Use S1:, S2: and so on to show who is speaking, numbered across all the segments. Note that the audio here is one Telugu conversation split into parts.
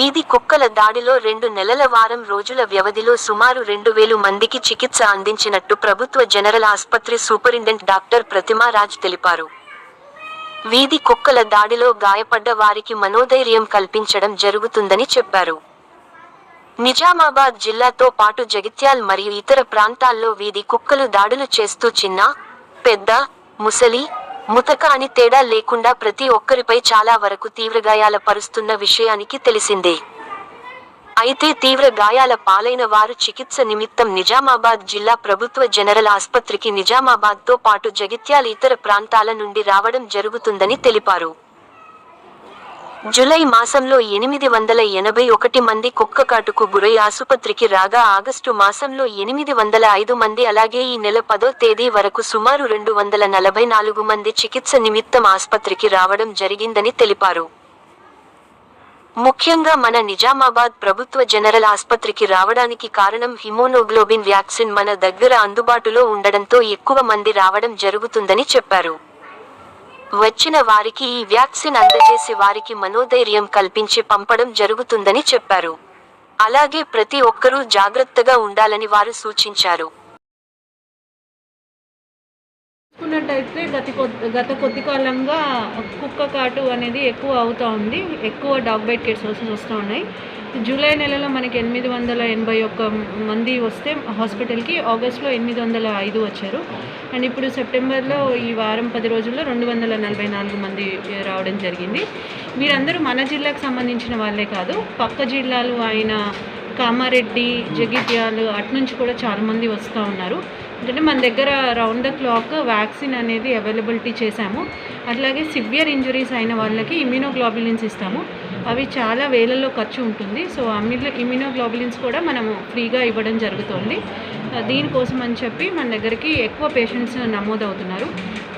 S1: వీధి కుక్కల దాడిలో రెండు నెలల వారం రోజుల వ్యవధిలో సుమారు రెండు వేలు మందికి చికిత్స అందించినట్టు ప్రభుత్వ జనరల్ ఆస్పత్రి సూపరింటెండెంట్ డాక్టర్ ప్రతిమారాజ్ తెలిపారు. వీధి కుక్కల దాడిలో గాయపడ్డ వారికి మనోధైర్యం కల్పించడం జరుగుతుందని చెప్పారు. నిజామాబాద్ జిల్లాతో పాటు జగిత్యాల్ మరియు ఇతర ప్రాంతాల్లో వీధి కుక్కలు దాడులు చేస్తూ చిన్న పెద్ద ముసలి ముతక అని తేడా లేకుండా ప్రతి ఒక్కరిపై చాలా వరకు తీవ్ర గాయాల పరుస్తున్న విషయానికి తెలిసిందే. అయితే తీవ్ర గాయాల పాలైన వారు చికిత్స నిమిత్తం నిజామాబాద్ జిల్లా ప్రభుత్వ జనరల్ ఆస్పత్రికి నిజామాబాద్తో పాటు జగిత్యాల ఇతర ప్రాంతాల నుండి రావడం జరుగుతుందని తెలిపారు. జులై మాసంలో ఎనిమిది వందల ఎనభై ఒకటి మంది కుక్కకాటుకు గురై ఆసుపత్రికి రాగా ఆగస్టు మాసంలో ఎనిమిది వందల ఐదు మంది అలాగే ఈ నెల పదో తేదీ వరకు సుమారు రెండు వందల నలభై నాలుగు మంది చికిత్స నిమిత్తం ఆసుపత్రికి రావడం జరిగిందని తెలిపారు. ముఖ్యంగా మన నిజామాబాద్ ప్రభుత్వ జనరల్ ఆసుపత్రికి రావడానికి కారణం హిమోనోగ్లోబిన్ వ్యాక్సిన్ మన దగ్గర అందుబాటులో ఉండడంతో ఎక్కువ మంది రావడం జరుగుతుందని చెప్పారు. వచ్చిన వారికి ఈ వ్యాక్సిన్ అందజేసి వారికి మనోధైర్యం కల్పించి పంపడం జరుగుతుందని చెప్పారు. అలాగే ప్రతి ఒక్కరూ జాగ్రత్తగా ఉండాలని వారు సూచించారు.
S2: చూసుకున్నట్టయితే గత కొద్ది గత కొద్ది కాలంగా కుక్క కాటు అనేది ఎక్కువ అవుతూ ఉంది. ఎక్కువ డాగ్ బైట్ కేసెస్ వస్తూ ఉన్నాయి. జూలై నెలలో మనకి ఎనిమిది వందల ఎనభై ఒక్క మంది వస్తే హాస్పిటల్కి. ఆగస్ట్లో ఎనిమిది వందల ఐదు వచ్చారు. అండ్ ఇప్పుడు సెప్టెంబర్లో ఈ వారం పది రోజుల్లో రెండు వందల నలభై నాలుగు మంది రావడం జరిగింది. వీరందరూ మన జిల్లాకు సంబంధించిన వాళ్ళే కాదు పక్క జిల్లాలు అయిన కామారెడ్డి జగిత్యాలు అటు నుంచి కూడా చాలామంది వస్తూ ఉన్నారు. ఎందుకంటే మన దగ్గర రౌండ్ ద క్లాక్ వ్యాక్సిన్ అనేది అవైలబిలిటీ చేశాము. అట్లాగే సివియర్ ఇంజరీస్ అయిన వాళ్ళకి ఇమ్యూనోగ్లోబులిన్స్ ఇస్తాము. అవి చాలా వేలల్లో ఖర్చు ఉంటుంది. సో అమ్యూలో ఇమ్యూనోగ్లోబులిన్స్ కూడా మనము ఫ్రీగా ఇవ్వడం జరుగుతుంది. దీనికోసం అని చెప్పి మన దగ్గరికి ఎక్కువ పేషెంట్స్ నమోదవుతున్నారు.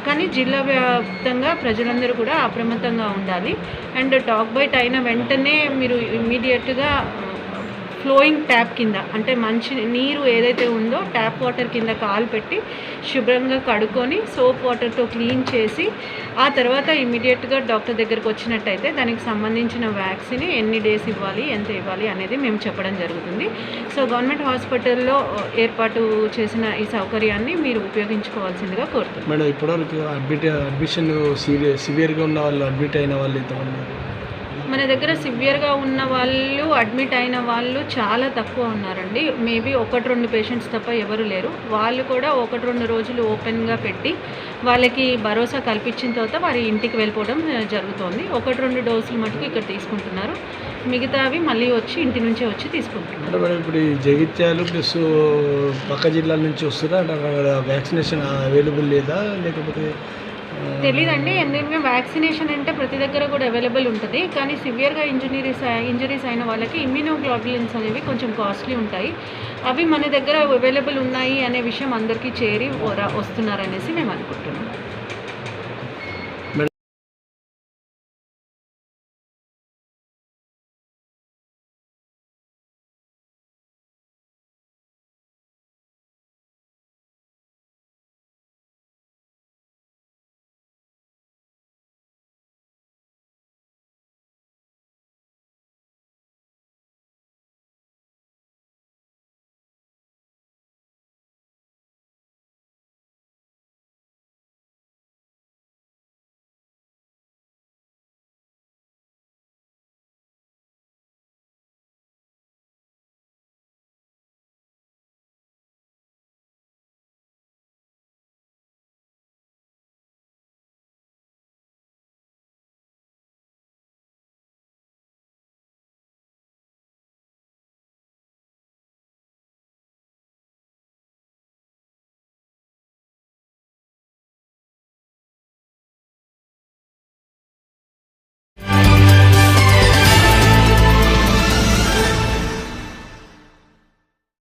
S2: కానీ జిల్లా వ్యాప్తంగా ప్రజలందరూ కూడా అప్రమత్తంగా ఉండాలి. అండ్ డాగ్ బైట్ అయిన వెంటనే మీరు ఇమ్మీడియట్గా ఫ్లోయింగ్ ట్యాప్ కింద అంటే మంచి నీరు ఏదైతే ఉందో ట్యాప్ వాటర్ కింద కాలు పెట్టి శుభ్రంగా కడుక్కొని సోప్ వాటర్తో క్లీన్ చేసి ఆ తర్వాత ఇమీడియట్గా డాక్టర్ దగ్గరకు వచ్చినట్టయితే దానికి సంబంధించిన వ్యాక్సిన్ ఎన్ని డేస్ ఇవ్వాలి ఎంత ఇవ్వాలి అనేది మేము చెప్పడం జరుగుతుంది. సో గవర్నమెంట్ హాస్పిటల్లో ఏర్పాటు చేసిన ఈ సౌకర్యాన్ని మీరు ఉపయోగించుకోవాల్సిందిగా కోరుతున్నాను
S3: మేడం ఇప్పటివరకు అడ్మిట్ అడ్మిషన్ సీరియస్ సివియర్గా ఉన్న వాళ్ళు అడ్మిట్ అయిన వాళ్ళు ఎంతమంది
S2: మన దగ్గర సివియర్గా ఉన్న వాళ్ళు అడ్మిట్ అయిన వాళ్ళు చాలా తక్కువ ఉన్నారండి. మేబీ ఒకటి రెండు పేషెంట్స్ తప్ప ఎవరు లేరు. వాళ్ళు కూడా ఒకటి రెండు రోజులు ఓపెన్గా పెట్టి వాళ్ళకి భరోసా కల్పించిన తర్వాత వారి ఇంటికి వెళ్ళిపోవడం జరుగుతోంది. ఒకటి రెండు డోసులు మటుకు ఇక్కడ తీసుకుంటున్నారు. మిగతావి మళ్ళీ వచ్చి ఇంటి నుంచే వచ్చి తీసుకుంటున్నారు.
S3: ఇప్పుడు ఈ జగిత్యాలు ప్లస్ పక్క జిల్లాల నుంచి వస్తుందా వ్యాక్సినేషన్ అవైలబుల్ లేదా? లేకపోతే
S2: తెలీదండి. ఎందుకంటే వ్యాక్సినేషన్ అంటే ప్రతి దగ్గర కూడా అవైలబుల్ ఉంటుంది. కానీ సివియర్గా ఇంజనీరీస్ ఇంజరీస్ అయిన వాళ్ళకి ఇమ్యూనోగ్లోబులిన్స్ అనేవి కొంచెం కాస్ట్లీ ఉంటాయి. అవి మన దగ్గర అవైలబుల్ ఉన్నాయి అనే విషయం అందరికీ చేరి వస్తున్నారనేసి మేము అనుకుంటున్నాం.